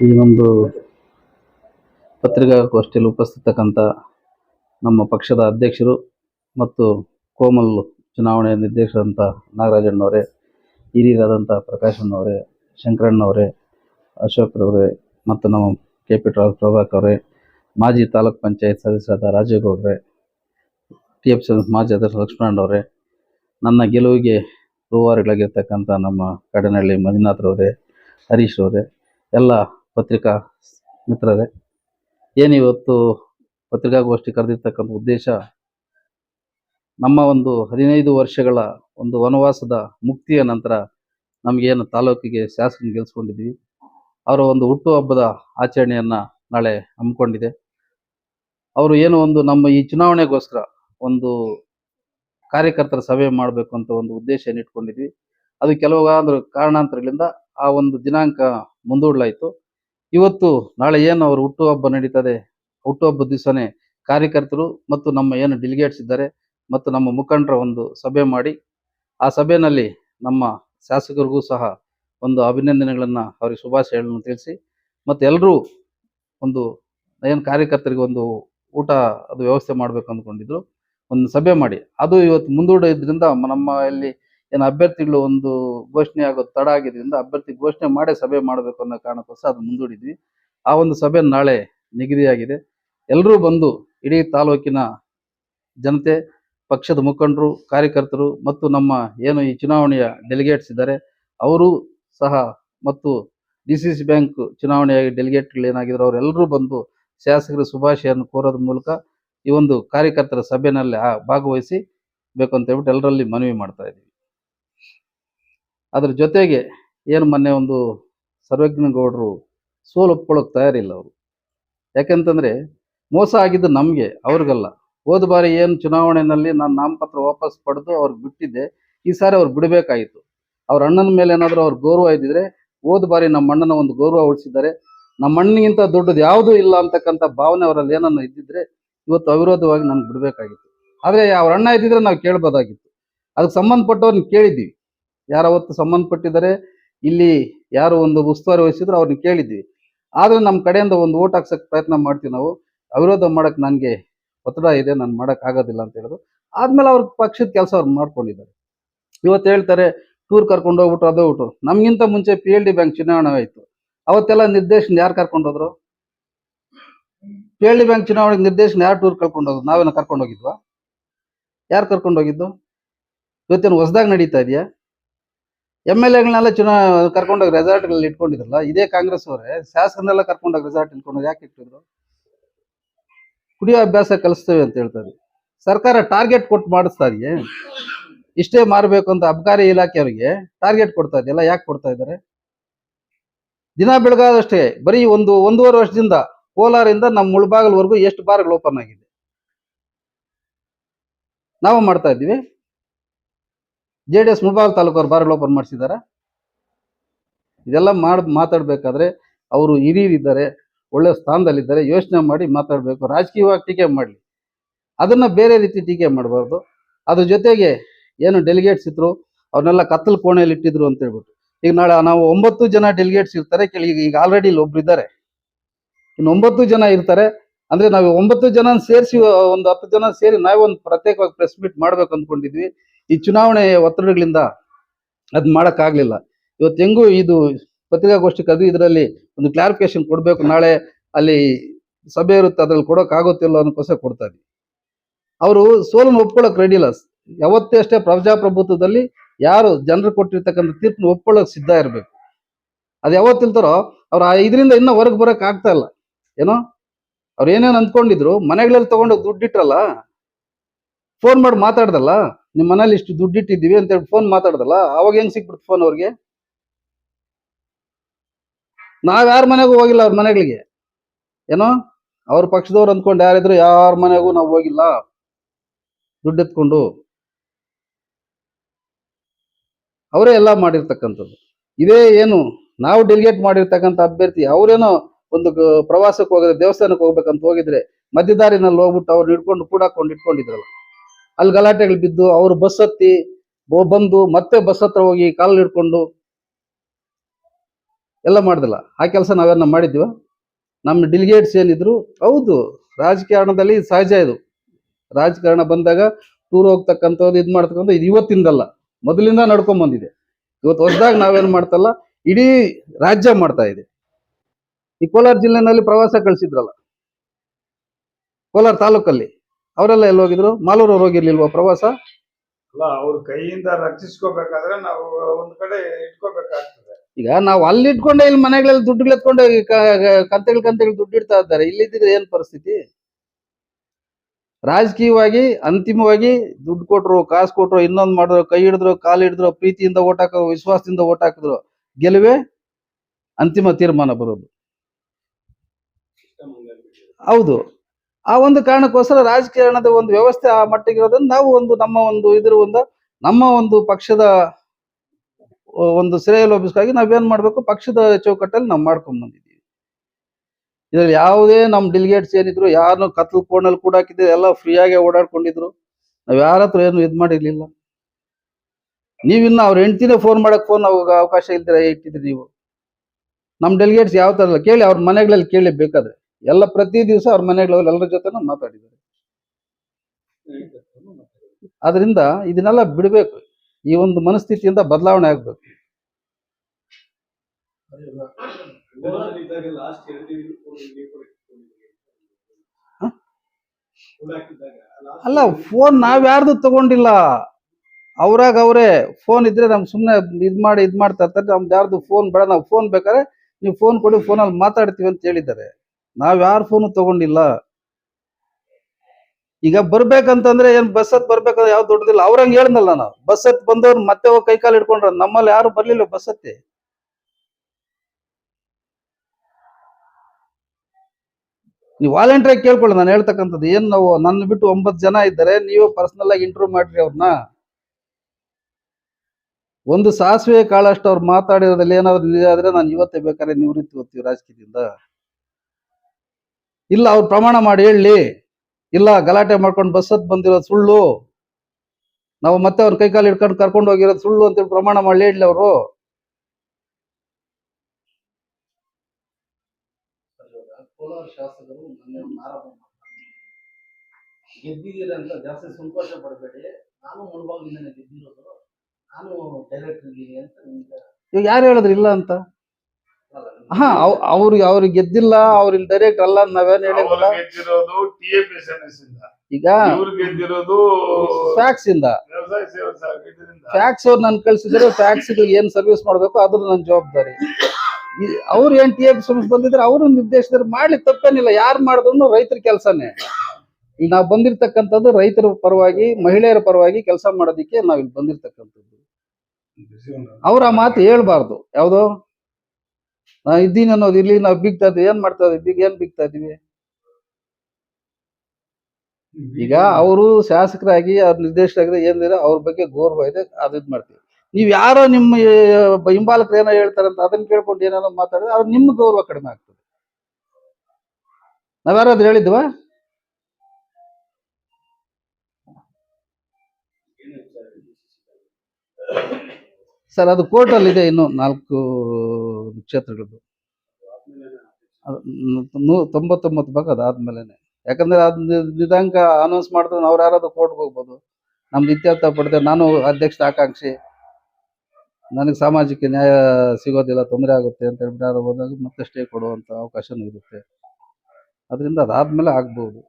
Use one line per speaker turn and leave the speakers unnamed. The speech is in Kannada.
ಈ ಒಂದು ಪತ್ರಿಕಾಗೋಷ್ಠಿಯಲ್ಲಿ ಉಪಸ್ಥಿತಕ್ಕಂಥ ನಮ್ಮ ಪಕ್ಷದ ಅಧ್ಯಕ್ಷರು ಮತ್ತು ಕೋಮಲ್ ಚುನಾವಣೆ ನಿರ್ದೇಶಕರಂಥ ನಾಗರಾಜಣ್ಣವರೇ ಹಿರಿಯರಾದಂಥ ಪ್ರಕಾಶಣ್ಣವರೇ, ಶಂಕರಣ್ಣವರೇ ಅಶೋಕ್ರವರೇ ಮತ್ತು ನಮ್ಮ ಕೆ ಪಿ ಪ್ರಭಾಕರ್ ಅವರೇ, ಮಾಜಿ ತಾಲೂಕ್ ಪಂಚಾಯತ್ ಸದಸ್ಯರಾದ ರಾಜೇಗೌಡ್ರೆ ಟಿ ಎಫ್ ಸಿ ಮಾಜಿ ಅಧ್ಯಕ್ಷ ಲಕ್ಷ್ಮಣರವರೇ ನನ್ನ ಗೆಲುವಿಗೆ ರೂವಾರಿಗಳಾಗಿರ್ತಕ್ಕಂಥ ನಮ್ಮ ಕಡನಹಳ್ಳಿ ಮಂಜುನಾಥ್ರವರೇ, ಹರೀಶ್ ಅವರೇ ಎಲ್ಲ ಪತ್ರಿಕಾ ಮಿತ್ರರೇ ಏನಿವತ್ತು ಪತ್ರಿಕಾಗೋಷ್ಠಿ ಕರೆದಿರ್ತಕ್ಕಂಥ ಉದ್ದೇಶ? ನಮ್ಮ ಒಂದು ಹದಿನೈದು ವರ್ಷಗಳ ಒಂದು ವನವಾಸದ ಮುಕ್ತಿಯ ನಂತರ ನಮಗೇನು ತಾಲೂಕಿಗೆ ಶಾಸನ ಗೆಲ್ಸ್ಕೊಂಡಿದ್ವಿ. ಅವರ ಒಂದು ಹುಟ್ಟುಹಬ್ಬದ ಆಚರಣೆಯನ್ನ ನಾಳೆ ಹಮ್ಮಿಕೊಂಡಿದೆ. ಅವರು ಏನು ಒಂದು ನಮ್ಮ ಈ ಚುನಾವಣೆಗೋಸ್ಕರ ಒಂದು ಕಾರ್ಯಕರ್ತರ ಸಭೆ ಮಾಡಬೇಕು ಅಂತ ಒಂದು ಉದ್ದೇಶ ಏನಿಟ್ಕೊಂಡಿದ್ವಿ. ಅದು ಕೆಲವಾದ್ರು ಕಾರಣಾಂತರಗಳಿಂದ ಆ ಒಂದು ದಿನಾಂಕ ಮುಂದೂಡಲಾಯಿತು. ಇವತ್ತು ನಾಳೆ ಏನು ಅವರು ಹುಟ್ಟುಹಬ್ಬ ನಡೀತದೆ? ಹುಟ್ಟುಹಬ್ಬದ ದಿವಸನೇ ಕಾರ್ಯಕರ್ತರು ಮತ್ತು ನಮ್ಮ ಏನು ಡೆಲಿಗೇಟ್ಸ್ ಇದ್ದಾರೆ ಮತ್ತು ನಮ್ಮ ಮುಖಂಡರ ಒಂದು ಸಭೆ ಮಾಡಿ, ಆ ಸಭೆಯಲ್ಲಿ ನಮ್ಮ ಶಾಸಕರಿಗೂ ಸಹ ಒಂದು ಅಭಿನಂದನೆಗಳನ್ನು ಅವರಿಗೆ ಶುಭಾಶಯಗಳನ್ನು ತಿಳಿಸಿ ಮತ್ತು ಎಲ್ಲರೂ ಒಂದು ಏನು ಕಾರ್ಯಕರ್ತರಿಗೆ ಒಂದು ಊಟ ಅದು ವ್ಯವಸ್ಥೆ ಮಾಡಬೇಕು ಅಂದ್ಕೊಂಡಿದ್ರು, ಒಂದು ಸಭೆ ಮಾಡಿ. ಅದು ಇವತ್ತು ಮುಂದೂಡಿದ್ರಿಂದ ನಮ್ಮ ಇಲ್ಲಿ ಏನು ಅಭ್ಯರ್ಥಿಗಳು ಒಂದು ಘೋಷಣೆ ಆಗೋದು ತಡ ಆಗಿದ್ರಿಂದ ಅಭ್ಯರ್ಥಿ ಘೋಷಣೆ ಮಾಡೇ ಸಭೆ ಮಾಡಬೇಕು ಅನ್ನೋ ಕಾರಣಕ್ಕೋಸ್ಕರ ಅದು ಮುಂದೂಡಿದ್ವಿ. ಆ ಒಂದು ಸಭೆ ನಾಳೆ ನಿಗದಿಯಾಗಿದೆ. ಎಲ್ಲರೂ ಬಂದು ಇಡೀ ತಾಲೂಕಿನ ಜನತೆ, ಪಕ್ಷದ ಮುಖಂಡರು, ಕಾರ್ಯಕರ್ತರು ಮತ್ತು ನಮ್ಮ ಏನು ಈ ಚುನಾವಣೆಯ ಡೆಲಿಗೇಟ್ಸ್ ಇದ್ದಾರೆ, ಅವರು ಸಹ ಮತ್ತು ಡಿ ಸಿ ಸಿ ಬ್ಯಾಂಕ್ ಚುನಾವಣೆಯ ಡೆಲಿಗೇಟ್ಗಳು ಏನಾಗಿದ್ರು ಅವರೆಲ್ಲರೂ ಬಂದು ಶಾಸಕರ ಶುಭಾಶಯನ್ನು ಕೋರೋದ್ರ ಮೂಲಕ ಈ ಒಂದು ಕಾರ್ಯಕರ್ತರ ಸಭೆಯಲ್ಲಿ ಭಾಗವಹಿಸಿ ಬೇಕು ಅಂತ ಹೇಳ್ಬಿಟ್ಟು ಎಲ್ಲರಲ್ಲಿ ಮನವಿ ಮಾಡ್ತಾ ಇದ್ದೀವಿ. ಅದ್ರ ಜೊತೆಗೆ ಏನು ಮೊನ್ನೆ ಒಂದು ಸರ್ವಜ್ಞಗೌಡರು ಸೋಲು ಒಪ್ಕೊಳ್ಳೋಕೆ ತಯಾರಿಲ್ಲ ಅವರು. ಯಾಕೆಂತಂದರೆ ಮೋಸ ಆಗಿದ್ದು ನಮಗೆ, ಅವ್ರಿಗಲ್ಲ. ಹೋದ ಬಾರಿ ಏನು ಚುನಾವಣೆಯಲ್ಲಿ ನಾನು ನಾಮಪತ್ರ ವಾಪಸ್ ಪಡೆದು ಅವ್ರಿಗೆ ಬಿಟ್ಟಿದ್ದೆ, ಈ ಸಾರಿ ಅವ್ರು ಬಿಡಬೇಕಾಯಿತು. ಅವ್ರ ಅಣ್ಣನ ಮೇಲೆ ಏನಾದರೂ ಅವ್ರ ಗೌರವ ಇದ್ದಿದ್ರೆ ಹೋದ ಬಾರಿ ನಮ್ಮ ಅಣ್ಣನ ಒಂದು ಗೌರವ ಉಳಿಸಿದ್ದಾರೆ. ನಮ್ಮ ಅಣ್ಣಗಿಂತ ದೊಡ್ಡದು ಯಾವುದೂ ಇಲ್ಲ ಅಂತಕ್ಕಂಥ ಭಾವನೆ ಅವರಲ್ಲಿ ಏನನ್ನ ಇದ್ದಿದ್ರೆ ಇವತ್ತು ಅವಿರೋಧವಾಗಿ ನನ್ಗೆ ಬಿಡಬೇಕಾಗಿತ್ತು. ಆದರೆ ಅವ್ರ ಅಣ್ಣ ಇದ್ದಿದ್ರೆ ನಾವು ಕೇಳ್ಬೋದಾಗಿತ್ತು. ಅದಕ್ಕೆ ಸಂಬಂಧಪಟ್ಟವ್ರನ್ನ ಕೇಳಿದ್ದೀವಿ. ಯಾರು ಅವತ್ತು ಸಂಬಂಧಪಟ್ಟಿದ್ದಾರೆ, ಇಲ್ಲಿ ಯಾರು ಒಂದು ಉಸ್ತುವಾರಿ ವಹಿಸಿದ್ರು ಅವ್ರನ್ನ ಕೇಳಿದ್ವಿ. ಆದ್ರೆ ನಮ್ಮ ಕಡೆಯಿಂದ ಒಂದು ಓಟ್ ಹಾಕ್ಸಕ್ ಪ್ರಯತ್ನ ಮಾಡ್ತೀವಿ ನಾವು. ಅವಿರೋಧ ಮಾಡಕ್ ನನಗೆ ಒತ್ತಡ ಇದೆ, ನಾನು ಮಾಡಕ್ ಆಗೋದಿಲ್ಲ ಅಂತ ಹೇಳಿದ್ರು ಆದ್ಮೇಲೆ ಅವ್ರ ಪಕ್ಷದ ಕೆಲಸ ಅವ್ರು ಮಾಡ್ಕೊಂಡಿದ್ದಾರೆ. ಇವತ್ತು ಹೇಳ್ತಾರೆ, ಟೂರ್ ಕರ್ಕೊಂಡು ಹೋಗ್ಬಿಟ್ರು, ಅದು ಊಟ. ನಮ್ಗಿಂತ ಮುಂಚೆ ಪಿ ಎಲ್ ಡಿ ಬ್ಯಾಂಕ್ ಚುನಾವಣೆ ಆಯಿತು. ಅವತ್ತೆಲ್ಲ ನಿರ್ದೇಶನ ಯಾರು ಕರ್ಕೊಂಡೋದ್ರು ಪಿ ಎಲ್ ಡಿ ಬ್ಯಾಂಕ್ ಚುನಾವಣೆಗೆ ನಿರ್ದೇಶನ ಯಾರು ಟೂರ್ ಕರ್ಕೊಂಡೋದ್ರು ನಾವೇನ ಕರ್ಕೊಂಡು ಹೋಗಿದ್ವಾ? ಯಾರು ಕರ್ಕೊಂಡೋಗಿದ್ದು ಇವತ್ತೇನು ಹೊಸದಾಗಿ ನಡೀತಾ ಇದೆಯಾ? ಎಂ ಎಲ್ ಎಗಳನ್ನೆಲ್ಲ ಚುನಾ, ಕರ್ಕೊಂಡೋಗಿ ರೆಸಾರ್ಟ್ಗಳಲ್ಲಿ ಇಟ್ಕೊಂಡಿದ್ರಲ್ಲ, ಇದೇ ಕಾಂಗ್ರೆಸ್ ಅವರೇ, ಶಾಸಕರನ್ನೆಲ್ಲ ಕರ್ಕೊಂಡೋಗಿ ರೆಸಾರ್ಟ್ ಇಟ್ಕೊಂಡು ಯಾಕೆ ಇಟ್ಟಿದ್ರು? ಕುಡಿಯೋ ಅಭ್ಯಾಸ ಕಲಿಸ್ತೇವೆ ಅಂತ ಹೇಳ್ತಾರೆ ಸರ್ಕಾರ ಟಾರ್ಗೆಟ್ ಕೊಟ್ಟು ಮಾಡಿಸ್ತಾ ಇದೆಯೇ? ಇಷ್ಟೇ ಮಾರಬೇಕು ಅಂತ ಅಬಕಾರಿ ಇಲಾಖೆಯವರಿಗೆ ಟಾರ್ಗೆಟ್ ಕೊಡ್ತಾ ಇದೆಯಲ್ಲ ಯಾಕೆ ಕೊಡ್ತಾ ಇದ್ದಾರೆ? ದಿನ ಬೆಳಗಾದಷ್ಟೇ, ಬರೀ ಒಂದು, ಒಂದೂವರೆ ವರ್ಷದಿಂದ ಕೋಲಾರಿಂದ ನಮ್ಮ ಮುಳಬಾಗಲ್ವರೆಗೂ ಎಷ್ಟು ಬಾರ್ಗಳು ಓಪನ್ ಆಗಿದೆ? ನಾವು ಮಾಡ್ತಾ ಇದ್ದೀವಿ. ಜೆ ಡಿ ಎಸ್ ಮುಳಬಾಗಲ್ ತಾಲೂಕವ್ರು ಬಾರ್ಗಳು ಓಪನ್ ಮಾಡಿಸಿದಾರ. ಇದೆಲ್ಲ ಮಾಡ್, ಮಾತಾಡ್ಬೇಕಾದ್ರೆ ಅವರು ಹಿರಿಯರಿದ್ದಾರೆ, ಒಳ್ಳೆ ಸ್ಥಾನದಲ್ಲಿದ್ದಾರೆ, ಯೋಚನೆ ಮಾಡಿ ಮಾತಾಡಬೇಕು, ರಾಜಕೀಯವಾಗಿ ಟೀಕೆ ಮಾಡಲಿ. ಅದನ್ನ ಬೇರೆ ರೀತಿ ಟೀಕೆ ಮಾಡಬಾರ್ದು. ಅದ್ರ ಜೊತೆಗೆ ಏನು ಡೆಲಿಗೇಟ್ಸ್ ಇದ್ರು, ಅವ್ರನ್ನೆಲ್ಲ ಕತ್ತಲು ಕೋಣೆಯಲ್ಲಿ ಇಟ್ಟಿದ್ರು ಅಂತ ಹೇಳ್ಬಿಟ್ಟು. ಈಗ ನಾಳೆ ನಾವು ಒಂಬತ್ತು ಜನ ಡೆಲಿಗೇಟ್ಸ್ ಇರ್ತಾರೆ, ಕೆಲ, ಈಗ ಈಗ ಆಲ್ರೆಡಿ ಇಲ್ಲಿ ಒಬ್ರು ಇದ್ದಾರೆ ಇನ್ನು ಒಂಬತ್ತು ಜನ ಇರ್ತಾರೆ, ಅಂದ್ರೆ ನಾವು ಒಂಬತ್ತು ಜನ ಸೇರಿಸಿ, ಒಂದು ಹತ್ತು ಜನ ಸೇರಿ ನಾವೇ ಒಂದು ಪ್ರತ್ಯೇಕವಾಗಿ ಪ್ರೆಸ್ ಮೀಟ್ ಮಾಡ್ಬೇಕು ಅಂದ್ಕೊಂಡಿದ್ವಿ. ಈ ಚುನಾವಣೆ ಒತ್ತಡಗಳಿಂದ ಅದ್ ಮಾಡಕ್ ಆಗ್ಲಿಲ್ಲ ಇವತ್ತು ಹೆಂಗೂ ಇದು ಪತ್ರಿಕಾಗೋಷ್ಠಿ ಅದು ಇದರಲ್ಲಿ ಒಂದು ಕ್ಲಾರಿಫಿಕೇಶನ್ ಕೊಡಬೇಕು. ನಾಳೆ ಅಲ್ಲಿ ಸಭೆ ಇರುತ್ತೆ, ಅದ್ರಲ್ಲಿ ಕೊಡೋಕ್ ಆಗುತ್ತಿಲ್ಲ ಅನ್ನೋಕ್ಕೋಸ್ಕರ ಕೊಡ್ತಾ ಇದ್ವಿ. ಅವರು ಸೋಲನ್ನು ಒಪ್ಕೊಳ್ಳೋಕೆ ರೆಡಿ ಇಲ್ಲ. ಯಾವತ್ತೇ ಅಷ್ಟೇ ಪ್ರಜಾಪ್ರಭುತ್ವದಲ್ಲಿ ಯಾರು ಜನರು ಕೊಟ್ಟಿರ್ತಕ್ಕಂಥ ತೀರ್ಪನ್ನು ಒಪ್ಕೊಳ್ಳೋಕೆ ಸಿದ್ಧ ಇರಬೇಕು. ಅದು ಯಾವತ್ತಿಲ್ತಾರೋ ಅವ್ರು ಆ ಇದರಿಂದ ಇನ್ನೂ ಹೊರಗೆ ಬರೋಕ್ ಆಗ್ತಾ ಇಲ್ಲ. ಏನೋ ಅವ್ರು ಏನೇನು ಅಂದ್ಕೊಂಡಿದ್ರು ಮನೆಗಳಲ್ಲಿ ತಗೊಂಡು ದುಡ್ಡಿಟ್ರಲ್ಲ ಫೋನ್ ಮಾಡಿ ಮಾತಾಡ್ದಲ್ಲ? ನಿಮ್ಮ ಮನೇಲಿ ಇಷ್ಟು ದುಡ್ಡಿಟ್ಟಿದ್ದೀವಿ ಅಂತ ಹೇಳಿ ಫೋನ್ ಮಾತಾಡ್ದಲ್ಲ, ಅವಾಗ ಹೆಂಗ್ ಸಿಕ್ಬಿಡ್ತು ಫೋನ್ ಅವ್ರಿಗೆ? ನಾವ್ ಯಾರ ಮನೆಗೂ ಹೋಗಿಲ್ಲ ಅವ್ರ ಮನೆಗಳಿಗೆ? ಏನೋ? ಅವ್ರ ಪಕ್ಷದವ್ರು ಅಂದ್ಕೊಂಡು ಯಾರಿದ್ರು ಯಾರ ಮನೆಗೂ ನಾವು ಹೋಗಿಲ್ಲ. ದುಡ್ಡು ಎತ್ಕೊಂಡು. ಅವರೇ ಎಲ್ಲ ಮಾಡಿರ್ತಕ್ಕಂಥದ್ದು. ಇದೇ ಏನು, ನಾವು ಡೆಲಿಗೇಟ್ ಮಾಡಿರ್ತಕ್ಕಂಥ ಅಭ್ಯರ್ಥಿ, ಅವ್ರೇನೋ ಒಂದು ಪ್ರವಾಸಕ್ಕೆ ಹೋಗಿದ್ರೆ ದೇವಸ್ಥಾನಕ್ಕೆ ಹೋಗ್ಬೇಕಂತ ಹೋಗಿದ್ರೆ ಮಧ್ಯದಾರಿನಲ್ಲಿ ಹೋಗ್ಬಿಟ್ಟು ಅವ್ರು ಹಿಡ್ಕೊಂಡು ಕೂಡಾಕೊಂಡು ಇಟ್ಕೊಂಡಿದ್ರಲ್ಲ. ಅಲ್ಲಿ ಗಲಾಟೆಗಳು ಬಿದ್ದು ಅವ್ರು ಬಸ್ ಹತ್ತಿ ಬಂದು ಮತ್ತೆ ಬಸ್ ಹತ್ರ ಹೋಗಿ ಕಾಲು ಹಿಡ್ಕೊಂಡು ಎಲ್ಲ ಮಾಡ್ದಿಲ್ಲ. ಆ ಕೆಲಸ ನಾವೇನ ಮಾಡಿದ್ವಿ ನಮ್ಮ ಡೆಲಿಗೇಟ್ಸ್ ಏನಿದ್ರು, ಹೌದು, ರಾಜಕಾರಣದಲ್ಲಿ ಸಹಜ ಇದು. ರಾಜಕಾರಣ ಬಂದಾಗ ಟೂರ್ ಹೋಗ್ತಕ್ಕಂಥದ್ದು ಇದು ಮಾಡ್ತಕ್ಕಂಥ ಇದು ಇವತ್ತಿಂದಲ್ಲ. ಮೊದಲಿಂದ ನಡ್ಕೊಂಡ್ ಬಂದಿದೆ. ಇವತ್ತು ಹೊಸದಾಗ ನಾವೇನ್ ಮಾಡ್ತಲ್ಲ, ಇಡೀ ರಾಜ್ಯ ಮಾಡ್ತಾ ಇದೆ. ಈ ಕೋಲಾರ ಜಿಲ್ಲೆನಲ್ಲಿ ಪ್ರವಾಸ ಕಳಿಸಿದ್ರಲ್ಲ, ಕೋಲಾರ ತಾಲೂಕಲ್ಲಿ. ಅವರೆಲ್ಲ ಎಲ್ಲಿ ಹೋಗಿದ್ರು ಮಾಲೂರು ಅವ್ರು ಹೋಗಿರ್ಲಿಲ್ವಾ ಪ್ರವಾಸ?
ಅಲ್ಲ ಅವ್ರ ಕೈಯಿಂದ ರಕ್ಷಿಸ್ಕೋಬೇಕಾದ್ರೆ ನಾವು ಒಂದ್ ಕಡೆ ಇಟ್ಕೋಬೇಕಾಗ್ತದೆ.
ಈಗ ನಾವು ಅಲ್ಲಿ ಇಟ್ಕೊಂಡೆ ಇಲ್ಲಿ ಮನೆಗಳಲ್ಲಿ ದುಡ್ಡುಗಳು ಎತ್ಕೊಂಡು ಕಂತೆಗಳ ಕಂತೆಗಳು ದುಡ್ಡು ಇಡ್ತಾ ಇದ್ದಾರೆ. ಇಲ್ಲಿದ್ದಿದ್ರೆ ಏನ್ ಪರಿಸ್ಥಿತಿ? ರಾಜಕೀಯವಾಗಿ ಅಂತಿಮವಾಗಿ ದುಡ್ಡು ಕೊಟ್ರು ಕಾಸು ಕೊಟ್ರು ಇನ್ನೊಂದು ಮಾಡಿದ್ರು ಕೈ ಹಿಡಿದ್ರು ಕಾಲು ಹಿಡಿದ್ರು ಪ್ರೀತಿಯಿಂದ ಓಟ್ ಹಾಕಿದ್ರು ವಿಶ್ವಾಸದಿಂದ ಓಟ್ ಹಾಕಿದ್ರು. ಗೆಲುವೆ ಅಂತಿಮ ತೀರ್ಮಾನ ಬರೋದು. ಹೌದು. ಆ ಒಂದು ಕಾರಣಕ್ಕೋಸ್ಕರ ರಾಜಕೀಯದ ಒಂದು ವ್ಯವಸ್ಥೆ ಆ ಮಟ್ಟಿಗಿರೋದನ್ನ ನಾವು ಒಂದು ನಮ್ಮ ಒಂದು ಇದ್ರ ಒಂದು, ನಮ್ಮ ಒಂದು ಪಕ್ಷದ ಒಂದು ಶ್ರೇಯೋಭಿಸ್ಗಾಗಿ ನಾವೇನ್ ಮಾಡ್ಬೇಕು? ಪಕ್ಷದ ಚೌಕಟ್ಟಲ್ಲಿ ನಾವು ಮಾಡ್ಕೊಂಡ್ ಬಂದಿದ್ದೀವಿ. ಇದ್ರಲ್ಲಿ ಯಾವುದೇ ನಮ್ಮ ಡೆಲಿಗೇಟ್ಸ್ ಏನಿದ್ರು ಯಾರನ್ನು ಕತ್ಲು ಕೋಣಲ್ಲಿ ಕೂಡ ಹಾಕಿದ್ರೆ, ಎಲ್ಲ ಫ್ರೀಯಾಗಿ ಓಡಾಡ್ಕೊಂಡಿದ್ರು. ನಾವ್ ಯಾರ ಹತ್ರ ಏನು ಇದ್ ಮಾಡಿರ್ಲಿಲ್ಲ. ನೀವಿನ್ನ ಅವ್ರ ಹೆಂಡ್ತಿನೇ ಫೋನ್ ಮಾಡಕ್ ಫೋನ್ ಅವಕಾಶ ಇಲ್ದಿರ ಇಟ್ಟಿದ್ರಿ ನೀವು. ನಮ್ ಡೆಲಿಗೇಟ್ಸ್ ಯಾವ ತರ ಕೇಳಿ ಅವ್ರ ಮನೆಗಳಲ್ಲಿ ಕೇಳಿ ಬೇಕಾದ್ರೆ. ಎಲ್ಲ ಪ್ರತಿ ದಿವಸ ಅವ್ರ ಮನೆಗಳಲ್ಲಿ ಎಲ್ಲರ ಜೊತೆನೂ ಮಾತಾಡಿದ್ದಾರೆ. ಅದರಿಂದ ಇದನ್ನೆಲ್ಲ ಬಿಡಬೇಕು. ಈ ಒಂದು ಮನಸ್ಥಿತಿಯಿಂದ ಬದಲಾವಣೆ ಆಗ್ಬೇಕು. ಅಲ್ಲ ಫೋನ್ ನಾವ್ಯಾರ್ದು ತಗೊಂಡಿಲ್ಲ? ಅವ್ರಾಗ ಅವರೇ. ಫೋನ್ ಇದ್ರೆ ನಮ್ ಸುಮ್ನೆ ಇದ್ ಮಾಡಿ ಇದ್ ಮಾಡ್ತಾ ಇರ್ತಾರೆ. ನಮ್ದು ಯಾರ್ದು ಫೋನ್ ಬೇಡ. ನಾವು ಫೋನ್ ಬೇಕಾದ್ರೆ ನೀವು ಫೋನ್ ಕೊಡಿ ಫೋನಲ್ಲಿ ಮಾತಾಡ್ತೀವಿ ಅಂತ ಹೇಳಿದ್ದಾರೆ. ನಾವ್ ಯಾರ ಫೋನ್ ತಗೊಂಡಿಲ್ಲ. ಈಗ ಬರ್ಬೇಕಂತಂದ್ರೆ ಏನ್ ಬಸ್ ಹತ್ ಬರ್ಬೇಕಂದ್ರೆ ಯಾವ್ದು ದೊಡ್ಡದಿಲ್ಲ. ಅವ್ರಂಗ್ ಹೇಳ್ದಲ್ಲ ನಾವು. ಬಸ್ ಹತ್ ಬಂದವ್ರು ಮತ್ತೆ ಹೋಗಿ ಕೈ ಕಾಲು ಇಟ್ಕೊಂಡ್ರ ನಮ್ಮಲ್ಲಿ ಯಾರು ಬರ್ಲಿಲ್ಲ ಬಸ್ ಹತ್ತಿ ನೀವು ವಾಲಂಟಿಯರ್ ಕೇಳ್ಕೊಳ್ಳಿ, ನಾನು ಹೇಳ್ತಕ್ಕಂಥದ್ದು. ಏನ್ ನಾವು ನನ್ನ ಬಿಟ್ಟು ಒಂಬತ್ ಜನ ಇದ್ದಾರೆ, ನೀವು ಪರ್ಸನಲ್ ಆಗಿ ಇಂಟರ್ವ್ಯೂ ಮಾಡ್ರಿ ಅವ್ರನ್ನ ಒಂದು ಸಾಸಿವೆ ಕಾಳಷ್ಟು ಅವ್ರು ಮಾತಾಡಿರೋದ್ರಲ್ಲಿ ಏನಾದ್ರು ನಿಜ ಆದ್ರೆ ನಾನು ಇವತ್ತೇ ಬೇಕಾದ್ರೆ ನಿವೃತ್ತಿ ಹೋಗ್ತೀವಿ ರಾಜಕೀಯದಿಂದ. ಇಲ್ಲ ಅವ್ರು ಪ್ರಮಾಣ ಮಾಡಿ ಹೇಳಿ. ಇಲ್ಲ ಗಲಾಟೆ ಮಾಡ್ಕೊಂಡು ಬಸ್ ಹತ್ ಬಂದಿರೋದು ಸುಳ್ಳು. ನಾವು ಮತ್ತೆ ಅವ್ರ ಕೈಕಾಲು ಹಿಡ್ಕೊಂಡು ಕರ್ಕೊಂಡು ಹೋಗಿರೋದು ಸುಳ್ಳು ಅಂತೇಳಿ ಪ್ರಮಾಣ ಮಾಡಿ ಹೇಳಿ ಅವರು. ಶಾಸಕರು ಗೆದ್ದಿದ್ದೀರ ಅಂತ ಜಾಸ್ತಿ ಸಂತೋಷ ಪಡಬೇಡಿ. ನಾನು ಮುಳುಬಾಗಿಲಿಂದ ಗೆದ್ದಿರೋದು. ನಾನು ಡೈರೆಕ್ಟರ್ ಇದ್ದೀನಿ ಅಂತ ಈಗ ಯಾರು ಹೇಳಿದ್ರು ಇಲ್ಲ ಅಂತ? ಹಾ ಅವ್- ಅವ್ರಿಗೆ ಅವ್ರಿಗೆ ಗೆದ್ದಿಲ್ಲ ಅವ್ರಿಗೆ ಡೈರೆಕ್ಟ್ ಅಲ್ಲ ನಾವೇನ್ ಹೇಳಿಲ್ಲ
ಗೆದ್ದಿರೋದು ಟಿಎಪಿಎಸ್ಎನ್ಎಸ್ ಇಂದ.
ಈಗ?
ಇವ್ರು ಗೆದ್ದಿರೋದು
ಫ್ಯಾಕ್ಸ್ ಇಂದ. ಫ್ಯಾಕ್ಸ್ ಅವ್ರು ನನ್ ಕಳ್ಸಿದ್ರೆ ಫ್ಯಾಕ್ಸ್ ಏನ್ ಸರ್ವಿಸ್ ಮಾಡ್ಬೇಕು ಅದ್ರ ನನ್ನ ಜವಾಬ್ದಾರಿ. ಅವ್ರು ಏನ್ ಟಿ ಎಫ್ ಸರ್ವಿಸ್ ಬಂದಿದ್ರೆ ಅವರು ನಿರ್ದೇಶಕರು ಮಾಡ್ಲಿಕ್ಕೆ ತಪ್ಪೇನಿಲ್ಲ. ಯಾರು ಮಾಡಿದ್ರು ರೈತರ ಕೆಲಸನೇ. ಈಗ ನಾವು ಬಂದಿರ್ತಕ್ಕಂಥದ್ದು ರೈತರ ಪರವಾಗಿ ಮಹಿಳೆಯರ ಪರವಾಗಿ ಕೆಲಸ ಮಾಡೋದಿಕ್ಕೆ ನಾವ್ ಇಲ್ಲಿ ಬಂದಿರ್ತಕ್ಕಂಥದ್ದು. ಅವ್ರ ಆ ಮಾತು ಹೇಳ್ಬಾರ್ದು. ಯಾವ್ದು? ನಾ ಇದ್ದೀನಿ ಅನ್ನೋದು ಇಲ್ಲಿ ನಾವು ಬಿಗ್ತಾ ಇದ್ದೀವಿ ಏನ್ ಮಾಡ್ತಾ ಇದೀವಿ? ಬಿಗ್ ಏನ್ ಬಿಗ್ತಾ ಇದೀವಿ? ಈಗ ಅವರು ಶಾಸಕರಾಗಿ, ಅವ್ರ ನಿರ್ದೇಶಕರಾಗಿ ಏನಿದೆ ಅವ್ರ ಬಗ್ಗೆ ಗೌರವ ಇದೆ, ಅದು ಇದು ಮಾಡ್ತೀವಿ. ನೀವು ಯಾರೋ ನಿಮ್ಮ ಹಿಂಬಾಲಕರು ಏನೋ ಹೇಳ್ತಾರಂತ ಅದನ್ನ ಕೇಳ್ಕೊಂಡು ಏನಾದ್ರು ಮಾತಾಡಿದ್ರೆ ಅವ್ರು ನಿಮ್ಮ ಗೌರವ ಕಡಿಮೆ ಆಗ್ತದೆ. ನಾವ್ಯಾರಾದ್ರೂ ಹೇಳಿದ್ವಾ? ಸರ್, ಅದು ಕೋರ್ಟಲ್ಲಿ ಇದೆ ಇನ್ನು ನಾಲ್ಕು ಕ್ಷೇತ್ರಗಳದ್ದು ಅದು ನೂ- ತೊಂಬತ್ತೊಂಬತ್ತು ಭಾಗ ಅದಾದ್ಮೇಲೆನೆ ಯಾಕಂದ್ರೆ ಅದ್ ನಿಧಾಂಕ ಅನೌನ್ಸ್ ಮಾಡಿದ್ರೆ ಅವ್ರು ಯಾರಾದ್ರೂ ಕೋರ್ಟ್ಗೆ ಹೋಗ್ಬೋದು. ನಮ್ದು ಇತ್ಯರ್ಥ ಪಡೆದ ನಾನು ಅಧ್ಯಕ್ಷ ಆಕಾಂಕ್ಷಿ ನನಗೆ ಸಾಮಾಜಿಕ ನ್ಯಾಯ ಸಿಗೋದಿಲ್ಲ, ತೊಂದರೆ ಆಗುತ್ತೆ ಅಂತ ಹೇಳ್ಬಿಟ್ಟು ಯಾರು ಹೋದಾಗ ಮತ್ತೆ ಸ್ಟೇ ಕೊಡುವಂತ ಅವಕಾಶನೂ ಇರುತ್ತೆ. ಅದರಿಂದ ಅದಾದ್ಮೇಲೆ ಆಗ್ಬೋದು.